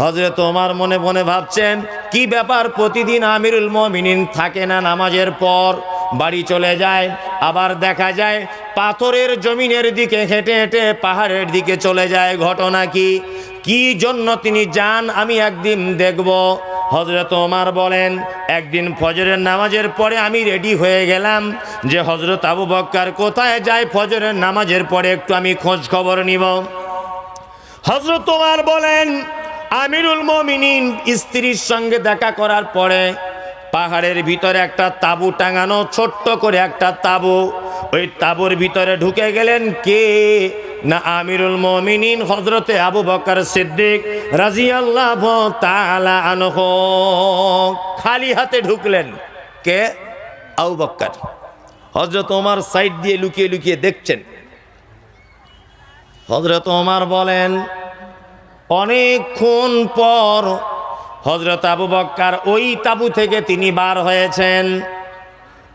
হজরত ওমার মনে মনে ভাবছেন, কি ব্যাপার প্রতিদিন আমিরুল মমিনিন থাকে না নামাজের পর? বাড়ি চলে যায়, আবার দেখা যায় পাথরের জমিনের দিকে হেঁটে হেঁটে পাহাড়ের দিকে চলে যায়। ঘটনা কি? কি জন্য তিনি যান আমি একদিন দেখব। হজরত ওমার বলেন, একদিন ফজরের নামাজের পরে আমি রেডি হয়ে গেলাম যে হজরত আবু বক্কার কোথায় যায় ফজরের নামাজের পরে একটু আমি খোঁজ খবর নিব। হজরত ওমার বলেন আমিরুল মমিনিন স্ত্রীর সঙ্গে দেখা করার পরে পাহাড়ের ভিতরে একটা তাবু টাঙানো, ছোট্ট করে একটা তাবু। ওই তাবুর ভিতরে ঢুকে গেলেন কে? না, আমিরুল মমিনিন হজরতে আবু বকর সিদ্দিক রাজিয়াল্লাহ তাআলা আনহ। খালি হাতে ঢুকলেন। কে? আবু বক্কর হজরত ওমার সাইড দিয়ে লুকিয়ে লুকিয়ে দেখছেন। হজরত ওমার বলেন অনেকক্ষণ পর হজরত আবু বক্কার ওই তাবু থেকে তিনি বার হয়েছেন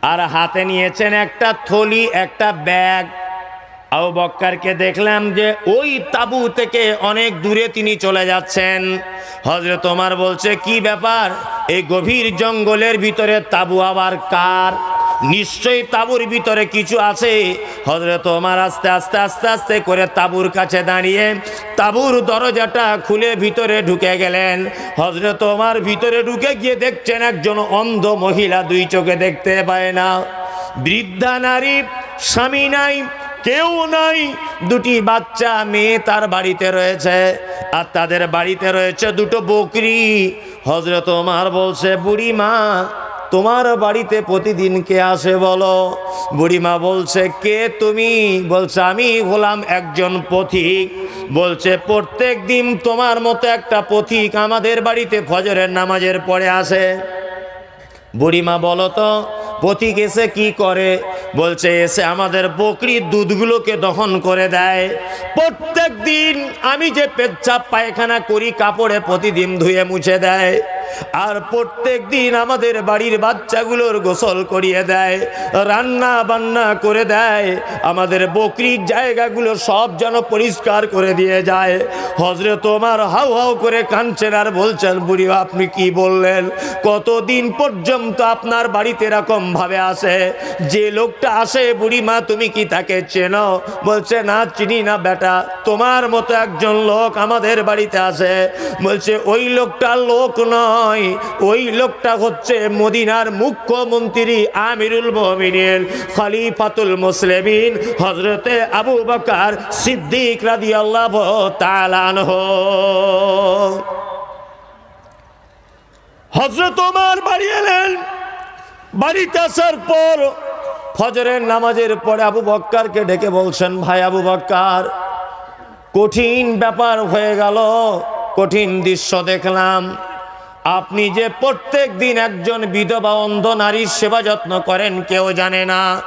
আর হাতে নিয়েছেন একটা থলি, একটা ব্যাগ। আবু বক্কারকে দেখলাম যে ওই তাবু থেকে অনেক দূরে তিনি চলে যাচ্ছেন। হজরত ওমার বলছে, কি ব্যাপার? এই গভীর জঙ্গলের ভিতরে তাবু আবার কার? নিশ্চয়ই তাবুর ভিতরে কিছু আছে। হজরত ওমার আস্তে আস্তে আস্তে আস্তে করে তাবুর কাছে দাঁড়িয়ে তাবুর দরজাটা খুলে ভিতরে ঢুকে গেলেন। হজরত ওমার ভিতরে ঢুকে গিয়ে দেখছেন একজন অন্ধ মহিলা দুই চোখে দেখতে পায় না। বৃদ্ধা নারী, স্বামী নাই, কেউ নাই, দুটি বাচ্চা, মেয়ে তার বাড়িতে রয়েছে আর তাদের বাড়িতে রয়েছে দুটো বকরি। হজরত ওমার বলছে বুড়ি মা তোমার বাড়িতে প্রতিদিন কে আসে বলো? বুড়িমা বলছে, কে তুমি? বলছে, আমি হলাম একজন পথিক। বলছে, প্রত্যেক দিন তোমার মতো একটা পথিক আমাদের বাড়িতে ফজরের নামাজের পরে আসে। বুড়িমা বলো তো, পথিক এসে কি করে? বলছে, এসে আমাদের বকরির দুধগুলোকে দহন করে দেয়। প্রত্যেক দিন আমি যে পেচ্ছাপ পায়খানা করি, কাপড়ে প্রতিদিন ধুয়ে মুছে দেয়। আর প্রত্যেক দিন আমাদের বাড়ির বাচ্চাগুলোর গোসল করিয়ে দেয়, রান্না বান্না করে দেয়, আমাদের বকরির জায়গাগুলো সব যেন পরিষ্কার করে দিয়ে যায়। হজরে তোমার হাউ হাউ করে কাঁদছেন আর বলছেন, বুড়ি, আপনি কি বললেন? কতদিন পর্যন্ত আপনার বাড়িতে এরকম ভাবে আসে? যে লোকটা আসে বুড়ি মা তুমি কি তাকে চেনো? বলছে, না, চিনি না, বেটা, তোমার মতো একজন লোক আমাদের বাড়িতে আসে। বলছে, ওই লোকটা লোক নয়। ওই লোকটা হচ্ছে মদিনার মুখ্যমন্ত্রী আমিরুল মমিনিন, খলিফাতুল মুসলিমিন হজরতে আবু বকার সিদ্দিক রাদি আল্লাহ তালানহ হজরত ওমার বাড়ি এলেন। বাড়িতে আসার পর ফজরের নামাজের পরে আবু বক্কারকে ডেকে বলছেন, ভাই আবু বক্কার কঠিন ব্যাপার হয়ে গেল, কঠিন দৃশ্য দেখলাম। আপনি যে প্রত্যেক দিন একজন বিধবা অন্ধ নারীর সেবা যত্ন করেন, কেউ জানে না।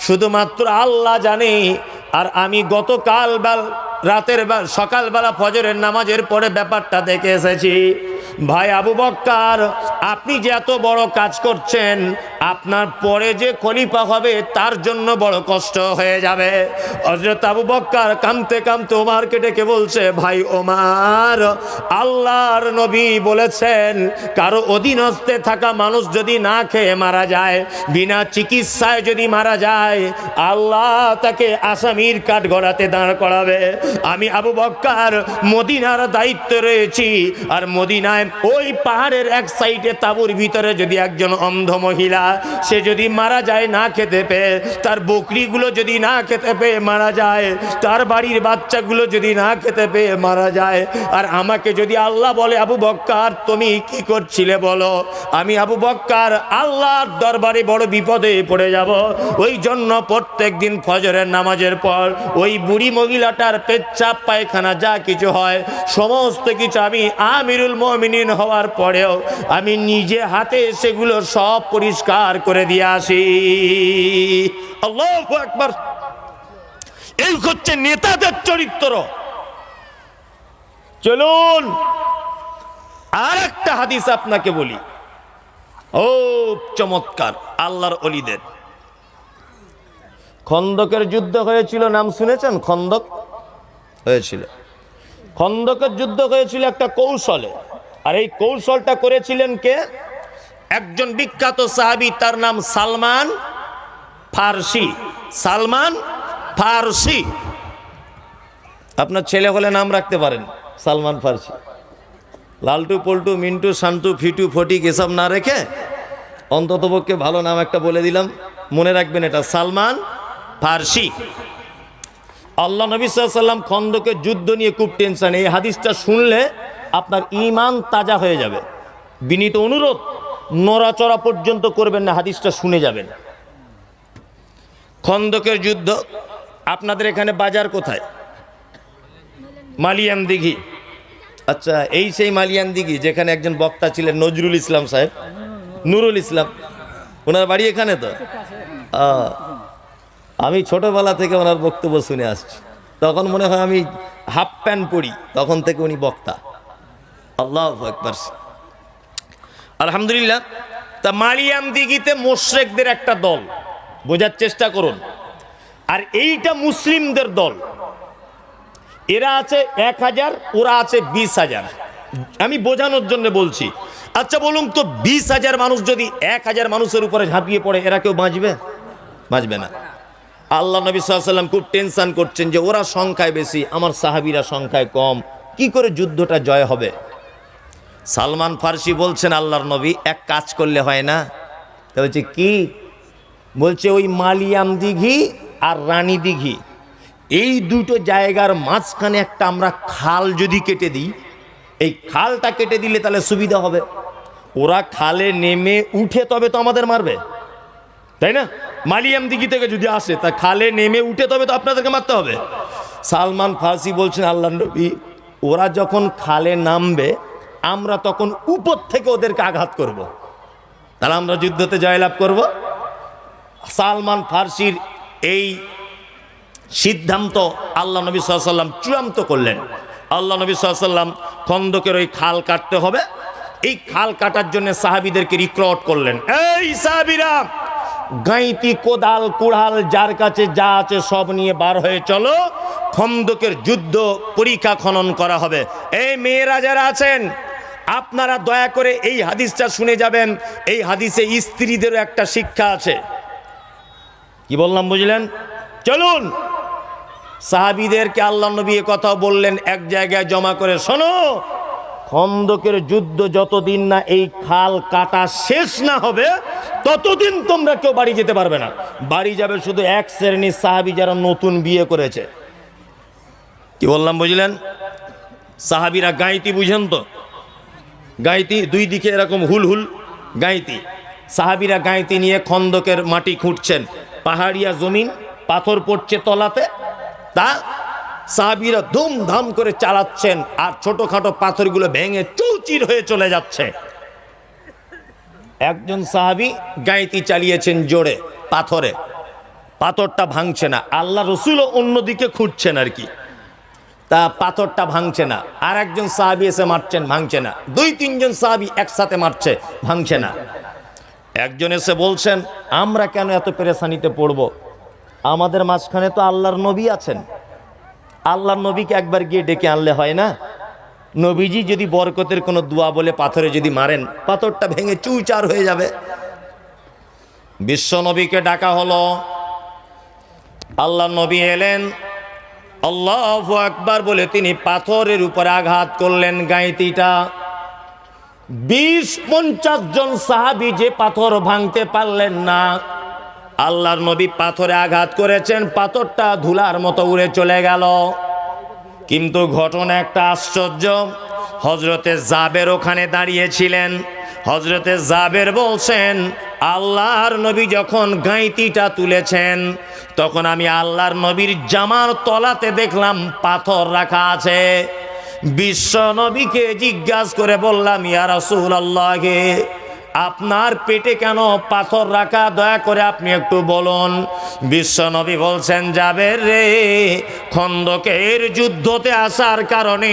শুধুমাত্র আল্লাহ জানে। আর আমি গতকাল রাতের বেল সকালবেলা ফজরের নামাজের পরে ব্যাপারটা দেখে এসেছি। ভাই আবু বক্কার আপনি যে এত বড় কাজ করছেন, আপনার পরে যে খলিফা হবে, তার জন্য বড় কষ্ট হয়ে যাবে। হজরত আবু বক্কার কামতে কামতে ওমারকে ডেকে বলছে, ভাই ওমার, আল্লাহর নবী বলেছেন, কারও অধীনস্থে থাকা মানুষ যদি না খেয়ে মারা যায়, বিনা চিকিৎসায় যদি মারা যায়, আল্লাহ তাকে আসামির কাঠ গড়াতে দাঁড় করাবে। আমি আবু বক্কার মদিনার দায়িত্ব রয়েছি, আর মদিনায় ওই পাহাড়ের এক সাইডে তাঁবুর ভিতরে যদি একজন অন্ধ মহিলা, সে যদি মারা যায় না খেতে পেয়ে, তার বকরিগুলো যদি না খেতে পেয়ে মারা যায়, তার বাড়ির বাচ্চাগুলো যদি না খেতে পেয়ে মারা যায়, আর আমাকে যদি আল্লাহ বলে, আবু বক্কার, তুমি কি করছিলে বলো? আমি আবু বক্কার, আল্লাহর দরবারে বড় বিপদে পড়ে যাব। ওই জন্য প্রত্যেক দিন ফজরের নামাজের পর ওই বুড়ি মহিলাটার পেচ্ছাপ, পায়খানা যা কিছু হয়, সমস্ত কিছু আমি আমিরুল মমিনিন হওয়ার পরেও আমি নিজে হাতে সেগুলো সব পরিষ্কার করে দিয়ে আসি। একবার এই হচ্ছে নেতাদের চরিত্র। চলুন আর একটা হাদিস আপনাকে বলি। ও চমৎকার, আল্লাহর অলিদের। খন্দকের যুদ্ধ হয়েছিল, নাম শুনেছেন? খন্দক? হয়েছিল। খন্দকের যুদ্ধ হয়েছিল একটা কৌশলে। আর এই কৌশলটা করেছিলেন কে? একজন বিখ্যাত সাহাবী, তার নাম সালমান ফার্সি। সালমান ফার্সি। আপনার ছেলে হলে নাম রাখতে পারেন, সালমান ফার্সি। লালটু, পল্টু, মিন্টু, শান্টু, ফিটু, ফটিক, এসব না রেখে অন্ততপক্ষে ভালো নাম একটা বলে দিলাম। মনে রাখবেন এটা, সালমান ফার্সি। আল্লাহ নবী সাল্লাম খন্দকে যুদ্ধ নিয়ে খুব টেনশন। এই হাদিসটা শুনলে আপনার ইমান তাজা হয়ে যাবে। বিনীত অনুরোধ, নড়াচড়া পর্যন্ত করবেন না, হাদিসটা শুনে যাবেন। খন্দকের যুদ্ধ, আপনাদের এখানে বাজার কোথায়? মালিয়ান দিঘি আচ্ছা এই সেই মালিয়ান দিঘি যেখানে একজন বক্তা ছিলেন, নজরুল ইসলাম সাহেব। নুরুল ইসলাম। ওনার বাড়ি এখানে তো? আমি ছোটবেলা থেকে ওনার বক্তব্য শুনে আসছি। তখন মনে হয় আমি হাফ প্যান্ট পরি, তখন থেকে উনি বক্তা। আল্লাহ একবার আলহামদুলিল্লাহ, তা মালিয়াম দিঘিতে মোশরেকদের একটা দল, বোঝার চেষ্টা করুন। আর এইটা মুসলিমদের দল। এরা আছে এক হাজার, ওরা আছে বিশ হাজার। আমি বোঝানোর জন্য বলছি। আচ্ছা বলুন তো, বিশ হাজার মানুষ যদি এক হাজার মানুষের উপরে ঝাঁপিয়ে পড়ে, এরা কেউ বাঁচবে? বাঁচবে না। আল্লাহ নবী সাল্লাম খুব টেনশন করছেন যে ওরা সংখ্যায় বেশি, আমার সাহাবিরা সংখ্যায় কম। কি করে যুদ্ধটা জয় হবে? সালমান ফার্সি বলছেন, আল্লাহর নবী, এক কাজ করলে হয় না? তা বলছে, কি? বলছে, ওই মালিয়াম দিঘি আর রানী দিঘি। এই দুটো জায়গার মাঝখানে একটা আমরা খাল যদি কেটে দিই, এই খালটা কেটে দিলে তাহলে সুবিধা হবে। ওরা খালে নেমে উঠে তবে তো আমাদের মারবে। তাই না? মালিয়াম দিঘি থেকে যদি আসে, তা খালে নেমে উঠে তবে তো আপনাদেরকে মারতে হবে। সালমান ফার্সি বলছেন আল্লাহ নবী, ওরা যখন খালে নামবে আমরা তখন উপর থেকে ওদেরকে আঘাত করব। তাহলে আমরা যুদ্ধতে জয়লাভ করব। সালমান ফার্সির এই সিদ্ধান্ত আল্লাহ নবী সাল্লাম চূড়ান্ত করলেন। আল্লাহ নবী সাল্লাম খন্দকের ওই খাল কাটতে হবে। এই খাল কাটার জন্য সাহাবিদেরকে রিক্রট করলেন। এই সাহাবিরা, গাইতি, কোদাল, কুড়াল, যার কাছে যা আছে সব নিয়ে বার হয়ে চলো। খন্দকের যুদ্ধ পরীক্ষা খনন করা হবে। এই মেয়েরা যারা আছেন আপনারা দয়া করে এই হাদিসটা শুনে যাবেন। এই হাদিসে স্ত্রীদেরও একটা শিক্ষা আছে। কি বললাম, বুঝলেন? চলুন। সাহাবিদেরকে আল্লাহ নবী কথা বললেন, এক জায়গায় জমা করে, শোনো, খন্দকের যুদ্ধ যতদিন না এই খাল কাটা শেষ না হবে, ততদিন তোমরা কেউ বাড়ি যেতে পারবে না। বাড়ি যাবে শুধু এক শ্রেণির সাহাবি যারা নতুন বিয়ে করেছে। কি বললাম, বুঝলেন? সাহাবিরা গাইতি বুঝেন তো। গাইতি, দুই দিকে এরকম হুল হুল গাইতি। সাহাবিরা গাইতি নিয়ে খন্দকের মাটি খুঁটছেন পাহাড়িয়া জমিন, পাথর পড়ছে তলাতে। তা সাহাবিরা ধুমধাম করে চালাচ্ছেন আর ছোটখাটো পাথরগুলো ভেঙে চৌচির হয়ে চলে যাচ্ছে। একজন সাহাবি গাইতি চালিয়েছেন জোরে, পাথরে। পাথরটা ভাঙছে না। আল্লাহ রসুলও অন্যদিকে খুঁড়ছেন আর কি। তা পাথরটা ভাঙছে না। আর একজন সাহাবি এসে মারছেন, ভাঙছে না। দুই, তিনজন সাহাবি একসাথে মারছে, ভাঙছে না। একজন এসে বলছেন, আমরা কেন এত পেরেশানিতে পড়ব? আমাদের মাঝখানে তো আল্লাহর নবী আছেন। আল্লাহর নবীকে একবার গিয়ে ডেকে আনলে হয় না? নবীজি যদি বরকতের কোনো দোয়া বলে পাথরে যদি মারেন, পাথরটা ভেঙে চুচার হয়ে যাবে। বিশ্ব নবীকে ডাকা হলো। আল্লাহ নবী এলেন আল্লাহ আকবার বলে তিনি পাথরের উপরে আঘাত করলেন গাঁইতিটা। বিশ পঞ্চাশ জন সাহাবি যে পাথর ভাঙতে পারলেন না, আল্লাহর নবী পাথরে আঘাত করেছেন, পাথরটা ধুলার মতো উড়ে চলে গেল। কিন্তু ঘটনা একটা আশ্চর্য হজরতে জাবের ওখানে দাঁড়িয়েছিলেন। হজরতে জাবের বলছেন আল্লাহর নবী যখন গাঁইতিটা তুলেছেন, তখন আমি আল্লাহর নবীর জামার তলাতে দেখলাম পাথর রাখা আছে। বিশ্ব নবীকে জিজ্ঞাসা করে বললাম, ইয়া রাসূল আল্লাহকে আপনার পেটে কেন পাথর রাখা? দয়া করে আপনি একটু বলুন। বিশ্বনবী বলছেন, যাবে রে, খন্দকের যুদ্ধতে আসার কারণে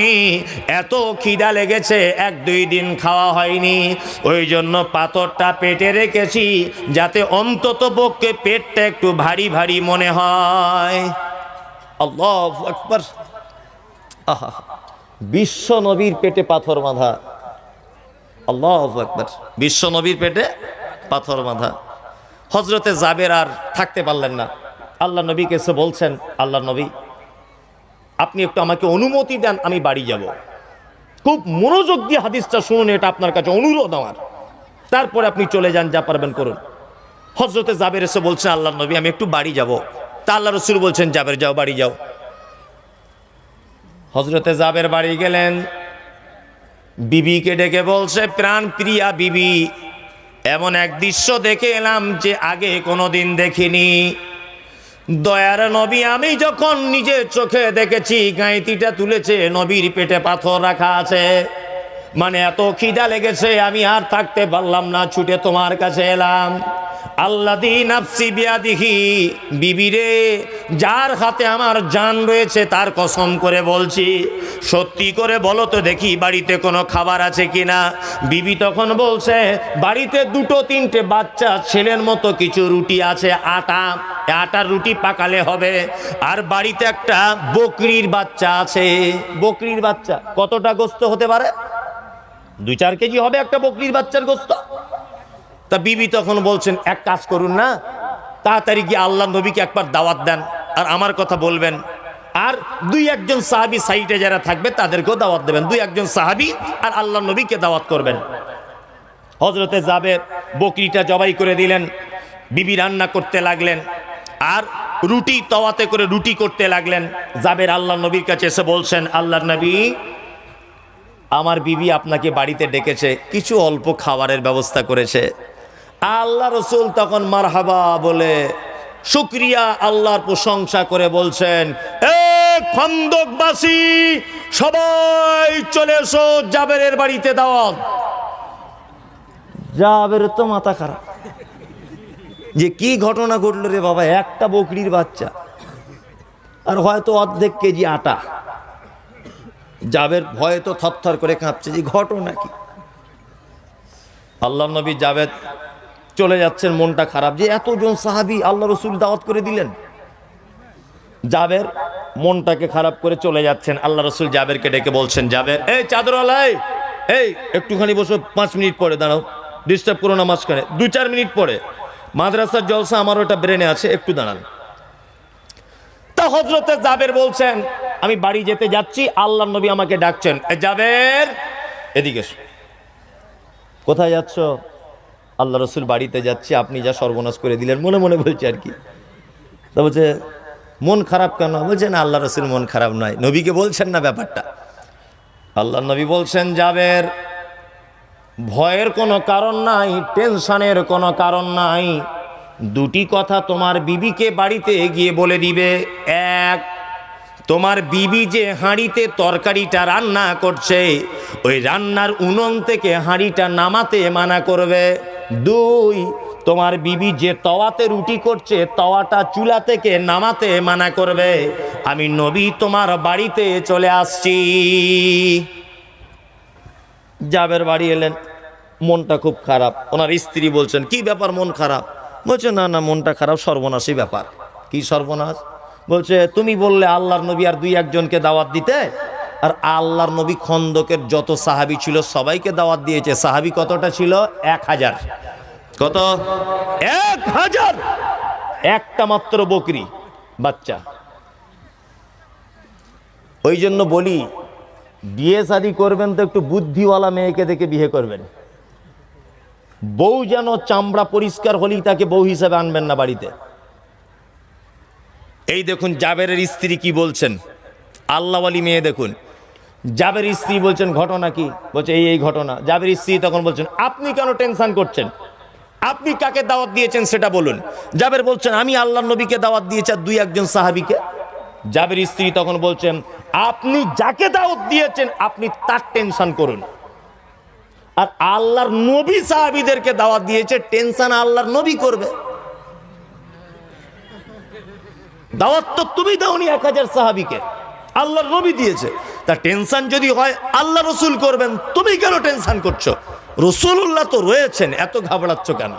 এত খিদা লেগেছে, এক দুই দিন খাওয়া হয়নি। ওই জন্য পাথরটা পেটে রেখেছি, যাতে অন্তত পক্ষে পেটটা একটু ভারী ভারী মনে হয়। আকবর। আহা বিশ্ব নবীর পেটে পাথর বাঁধা। আল্লাহ একবার বিশ্ব নবীর পেটে পাথর বাঁধা। হজরতে জাবের আর থাকতে পারলেন না। আল্লাহ নবীকে এসে বলছেন, আল্লাহ নবী, আপনি একটু আমাকে অনুমতি দেন, আমি বাড়ি যাব। খুব মনোযোগ দিয়ে হাদিসটা শুনুন, এটা আপনার কাছে অনুরোধ আমার। তারপরে আপনি চলে যান, যা পারবেন করুন। হজরতে জাবের এসে বলছেন আল্লাহ নবী, আমি একটু বাড়ি যাব। তা আল্লাহ রসুল বলছেন, জাবের, যাও, বাড়ি যাও। হজরতে জাবের বাড়ি গেলেন। বিবিকে ডেকে বলছে, প্রাণ প্রিয়া বিবি, এমন এক দৃশ্য দেখে এলাম যে আগে কোনোদিন দেখিনি। দয়ার নবী, আমি যখন নিজের চোখে দেখেছি গাঁইতিটা তুলেছে, নবীর পেটে পাথর রাখা আছে। মানে এত খিদা লেগেছে, আমি আর থাকতে পারলাম না, ছুটে তোমার কাছে এলাম। আল্লাহ নাফসি বিয়াদিহি, বিবিরে, যার হাতে আমার জান রয়েছে, তার কসম করে বলছি। সত্যি করে বলো তো দেখি, বাড়িতে কোনো খাবার আছে কিনা? বিবি তখন বলছে, বাড়িতে দুটো তিনটে বাচ্চা, ছেলের মতো কিছু রুটি আছে, আটা। আটার রুটি পাকালে হবে। আর বাড়িতে একটা বকরির বাচ্চা আছে। বকরির বাচ্চা কতটা গোস্ত হতে পারে? দুই চার কেজি হবে একটা বকরির বাচ্চার গোস্ত? তা বিবি তখন বলছেন, এক কাজ করুন না, তাড়াতাড়ি গিয়ে আল্লাহ নবীকে একবার দাওয়াত দেন আর আমার কথা বলবেন। আর দুই একজন সাহাবি সাইটে যারা থাকবে, তাদেরকেও দাওয়াত দেবেন। দুই একজন সাহাবি আর আল্লাহ নবীকে দাওয়াত করবেন। হজরতে যাবে বকরিটা জবাই করে দিলেন, বিবি রান্না করতে লাগলেন, আর রুটি তওয়াতে করে রুটি করতে লাগলেন। জাবের আল্লাহ নবীর কাছে এসে বলছেন আল্লাহ নবী, আমার বিবি আপনাকে বাড়িতে ডেকেছে, কিছু অল্প খাবারের ব্যবস্থা করেছে। আল্লাহ রসুল তখন মারহাবা বলে, শুক্রিয়া আল্লাহর প্রশংসা করে বলছেন, এ খন্দকবাসী, সবাই চলে এসো জাবেরের বাড়িতে দাওয়াত। জাবের তো মাথা খারাপ। যে কি ঘটনা ঘটলো রে বাবা, একটা বকরির বাচ্চা, আর হয়তো অর্ধেক কেজি আটা। জাবের ভয়ে তো থরথর করে কাঁপছে, যে ঘটনা কি? আল্লাহ নবী জাবেদ চলে যাচ্ছেন, মনটা খারাপ। যে এতজন সাহাবি আল্লাহ রসুল দাওয়াত করে দিলেন। জাবের মনটাকে খারাপ করে চলে যাচ্ছেন। আল্লাহ রসুল জাবেরকে ডেকে বলছেন, জাবের, এই চাদরওয়ালাই, এই একটুখানি বসো, পাঁচ মিনিট পরে দাঁড়াও ডিস্টার্ব করো না মাঝখানে দু চার মিনিট পরে। মাদ্রাসার জলসা আমার ওটা ব্রেনে আছে, একটু দাঁড়ান। তা হজরতে জাবের বলছেন, আমি বাড়ি যেতে যাচ্ছি আল্লাহ নবী আমাকে ডাকছেন। এ জাবের, এদিকে। কোথায় যাচ্ছ? আল্লাহ রসুল বাড়িতে যাচ্ছি, আপনি যা সর্বনাশ করে দিলেন, মনে মনে বলছে আর কি। তা বলছে, মন খারাপ কেন? বলছে, না, আল্লাহ রসুল মন খারাপ নয়। নবীকে বলছেন না ব্যাপারটা। আল্লাহ নবী বলছেন জাবের ভয়ের কোনো কারণ নাই, টেনশনের কোনো কারণ নাই। দুটি কথা তোমার বিবিকে বাড়িতে গিয়ে বলে দিবে। এক, তোমার বিবি যে হাঁড়িতে তরকারিটা রান্না করছে, ওই রান্নার উনুন থেকে হাঁড়িটা নামাতে মানা করবে। দুই, তোমার বিবি যে তওয়াতে রুটি করছে, তওয়াটা চুলা থেকে নামাতে মানা করবে। আমি নবী তোমার বাড়িতে চলে আসছি। জাবের বাড়ি এলেন, মনটা খুব খারাপ। ওনার স্ত্রী বলছেন, কি ব্যাপার মন খারাপ? বলছে, না না, মনটা খারাপ সর্বনাশী ব্যাপার। কি সর্বনাশ? বলছে, তুমি বললে আল্লাহর নবী আর দুই একজনকে দাওয়াত দিতে? আর আল্লাহর নবী খন্দকের যত সাহাবি ছিল সবাইকে দাওয়াত দিয়েছে। সাহাবি কতটা ছিল? এক হাজার। কত? এক হাজার! একটা মাত্র বকরি, বাচ্চা। ওই জন্য বলি, বিয়ে শাদি করবেন তো একটু বুদ্ধিওয়ালা মেয়েকে দেখে বিয়ে করবেন। বউ যেন চামড়া পরিষ্কার হলেই তাকে বউ হিসাবে আনবেন না বাড়িতে। এই দেখুন, জাবেরের স্ত্রী কি বলছেন? আল্লাহওয়ালি মেয়ে দেখুন। জাবের স্ত্রী বলছেন, ঘটনা কি? বলছে, এই এই ঘটনা। জাবের স্ত্রী তখন বলছেন, আপনি কেন টেনশন করছেন? আপনি কাকে দাওয়াত দিয়েছেন সেটা বলুন। জাবের বলছেন, আমি আল্লাহ নবীকে দাওয়াত দিয়েছি আর দুই একজন সাহাবিকে। জাবের স্ত্রী তখন বলছেন, আপনি যাকে দাওয়াত দিয়েছেন, আপনি তার টেনশন করুন। আর আল্লাহর নবী সাহাবিদেরকে দাওয়াত দিয়েছে, টেনশন আল্লাহর নবী করবে। দাওয়াত তো তুমি দাওনি এক হাজার সাহাবিকে, আল্লাহর নবী দিয়েছে। তা টেনশান যদি হয়, আল্লাহ রসুল করবেন, তুমি কেন টেনশান করছ? রসুল্লাহ তো রয়েছেন, এত ঘাবড়াচ্ছ কেন?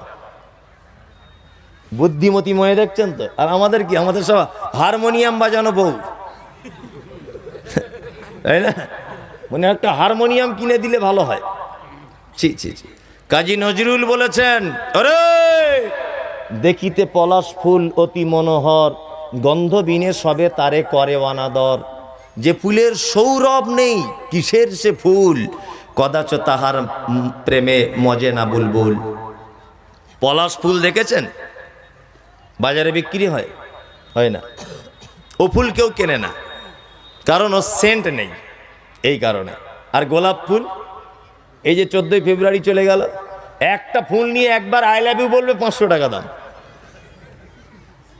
বুদ্ধিমতী ময়ে দেখছেন তো? আর আমাদের কি, আমাদের সব হারমোনিয়াম বাজানো বউ। তাই না? মানে একটা হারমোনিয়াম কিনে দিলে ভালো হয়। ছি ছি ছি। কাজী নজরুল বলেছেন, আরে, দেখিতে পলাশ ফুল অতি মনোহর গন্ধ বিনে সবে তারে করে অনাদর। যে ফুলের সৌরভ নেই, কিসের সে ফুল? কদাচ তাহার প্রেমে মজে না বুলবুল। পলাশ ফুল দেখেছেন? বাজারে বিক্রি হয়? হয় না। ও ফুল কেউ কেনে না। কারণ ও সেন্ট নেই এই কারণে। আর গোলাপ ফুল? এই যে চোদ্দোই ফেব্রুয়ারি চলে গেল, একটা ফুল নিয়ে একবার আই লাভ ইউ বলবে পাঁচশো টাকা দাম।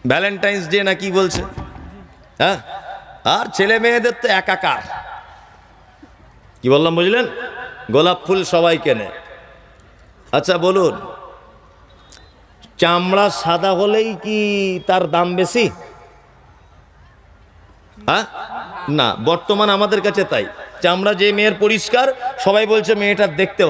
ভ্যালেন্টাইন্স ডে না কি বলছে? হ্যাঁ? আর ছেলে মেয়েদের তো একাকার। কি বললাম বুঝলেন? গোলাপ ফুল সবাই কেনে। আচ্ছা বলুন, চামড়া সাদা হলেই কি তার দাম বেশি? হ্যাঁ? না, বর্তমান আমাদের কাছে তাই। চামড়া যে মেয়ের পরিষ্কার, সবাই বলছে মেয়েটার দেখতে